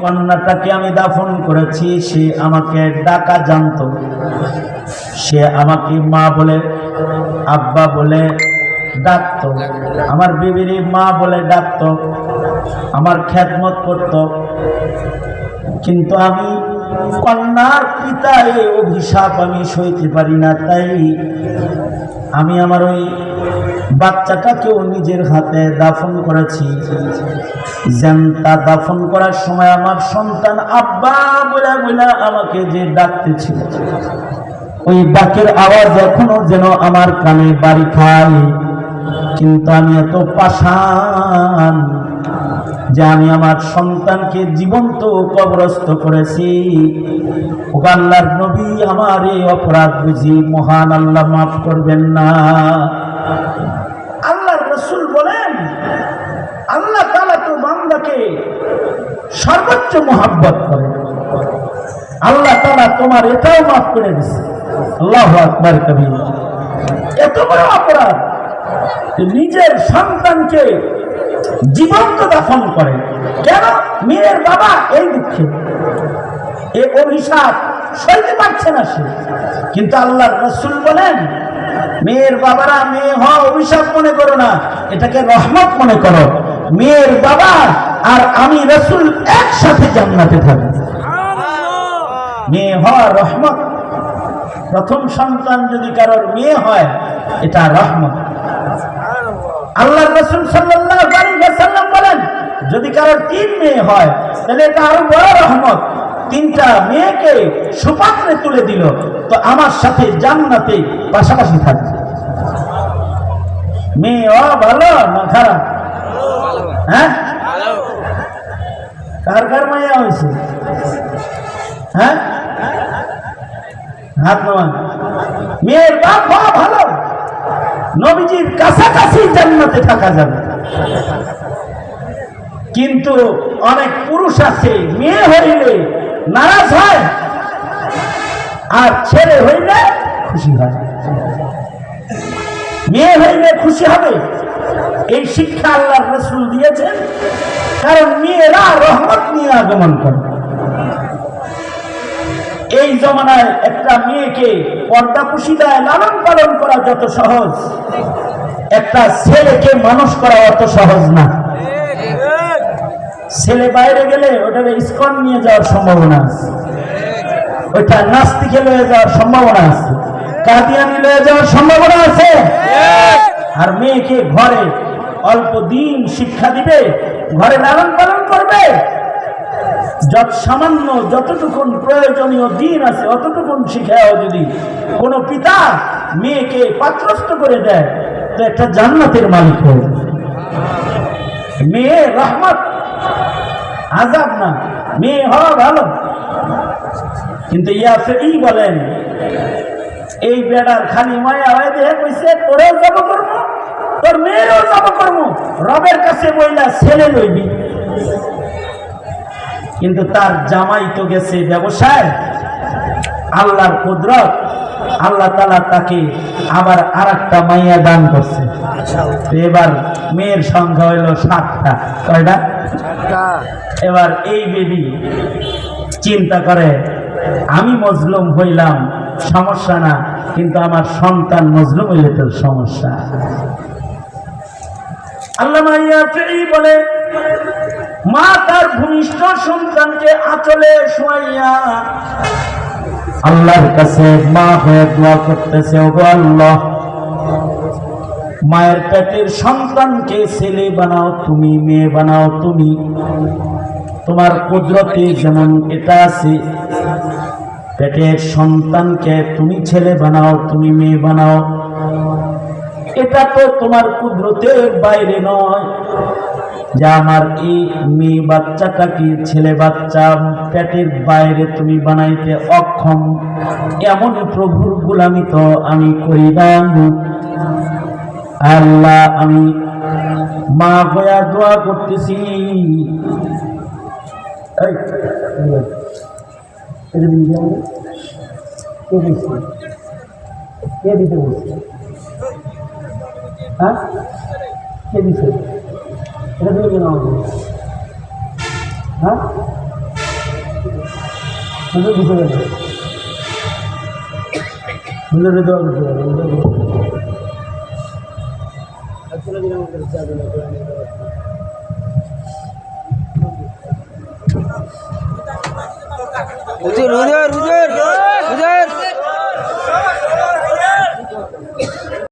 কন্যাটাকে আমি দাফন করেছি, সে আমাকে ডাকা জানত। সে আমাকে মা বলে, আব্বা বলে ডাকত। আমার বিবির মা বলে ডাকত। আমার খ্যাতমত করত। কিন্তু আমি কন্যার পিতা এই অভিশাপ আমি সইতে পারি না, তাই আমি আমার ওই বাচ্চাটাকেও নিজের হাতে দাফন করেছি। যেন তা দাফন করার সময় আমার সন্তান আব্বা বলে বলে আমাকে যে ডাকতেছিল, ওই ডাকের আওয়াজ এখনও যেন আমার কানে বাড়ি খায়। কিন্তু আমি এত পাষাণ যে আমি আমার সন্তানকে জীবন্ত কবরস্থ করেছি। আল্লাহর নবী আমার এই অপরাধ বুঝি, মহান আল্লাহ মাফ করবেন না। সর্বোচ্চ মোহাব্বত করে। আল্লাহ তালা তোমার এটাও মাফ করে দিছে। আল্লাহ আকবর কবি এত বড় অপরাধ নিজের সন্তানকে জীবন্ত দাফন করে। কেন? মেয়ের বাবা এই দুঃখে। এ অভিশাপ সইতে পারছে না সে। কিন্তু আল্লাহ রসুল বলেন, মেয়ের বাবারা মেয়ে হওয়া অভিশাপ মনে করো না, এটাকে রহমত মনে করো। মেয়ের বাবা আর আমি রসুল একসাথে জান্নাতে থাকব। মেয়ে হওয়া রহমত। প্রথম সন্তান যদি কারোর মেয়ে হয় এটা রহমত। আল্লাহ রসুল সাল্লাম বলেন যদি কারোর তিন মেয়ে হয় তাহলে এটা আরও বড় রহমত। তিনটা মেয়েকে সুপাত্রে তুলে দিল তো আমার সাথে জান্নাতে পাশাপাশি থাকবে। মেয়ে ও ভালো না খারাপ? হ্যাঁ? কার কার মায়া হয়েছে? হ্যাঁ? হাত নামান। মেয়ের বাপ হওয়া ভালো। নবীজির কাছাকাছি জান্নাতে থাকা যাবে। কিন্তু অনেক পুরুষ আছে, মেয়ে হইলে নারাজ হয়, আর ছেলে হইলে খুশি হয়। মেয়ে হইলে খুশি হবে। এই শিক্ষা আল্লাহ রসুল দিয়েছেন, কারণ মেয়েরা রহমত নিয়ে আগমন করে। এই জমানায় একটা মেয়েকে পর্দা পুশিদায় লালন পালন করা যত সহজ, একটা ছেলেকে মানুষ করা অত সহজ না। ছেলে বাইরে গেলে ওটাকে ইস্কন নিয়ে যাওয়ার সম্ভাবনা আছে। ওইটা নাস্তিকে লয়ে যাওয়ার সম্ভাবনা আছে। কাদিয়ানি লয়ে যাওয়ার সম্ভাবনা আছে। আর মেয়েকে ঘরে অল্প দিন শিক্ষা দিবে, ঘরে লালন পালন করবে। যত সামান্য, যতটুকুন প্রয়োজনীয় দিন আছে, অতটুকুন শিখাও যদি কোনো পিতা মেয়েকে পাত্রস্থ করে দেয়, তো একটা জান্নাতের মালিক হয়ে। মেয়ে রহমত আজাব না। মেয়ে হওয়া ভালো। কিন্তু ইয়াসেই বলেন এই বেড়ার খালি মায়া হয়ে দেখে কইছে তোরেও জব করব তোর মেয়েরও জব করব রবের কাছে বইলা ছেলে লইবি। কিন্তু তার জামাই তো গেছে ব্যবসায়। আল্লাহর কুদরত আল্লাহ তালা তাকে আবার আর একটা মাইয়া দান করছে। এবার মেয়ের সংখ্যা হইল সাতটা। কয়টা? এবার এই বেবি চিন্তা করে আমি মজলুম হইলাম সমস্যা না, কিন্তু আমার সন্তান মজলুম হইলে সমস্যা। আল্লাহ বলে, মা তার ভূমিষ্ঠ সন্তানকে আঁচলে আল্লাহর কাছে মা হয়ে দোয়া করতেছে, ওগো আল্লাহ, মায়ের পেটের সন্তানকে ছেলে বানাও তুমি, মেয়ে বানাও তুমি। তোমার কুদরতে যেমন এটা আছে পেটের সন্তানকে তুমি ছেলে বানাও, তুমি মেয়ে বানাও। এটা তো তোমার কুদরতের বাইরে নয়। যে আমার এই মেয়ে বাচ্চাটাকে ছেলে বাচ্চা, পেটের বাইরে তুমি বানাইতে অক্ষম? এমন প্রভুর গুলামি তো আমি করি না। আল্লাহ, আমি মা হইয়া দোয়া করতেছি। এটা কি আমাকে? কে দিচ্ছে কে দিতে বলছে হ্যাঁ কে দিছে এটা দিবে কেন আমাকে হ্যাঁ হুজুর বুঝে গেল হুজুরে দোয়া করতে হবে হুজুর হুজুর হুজুর।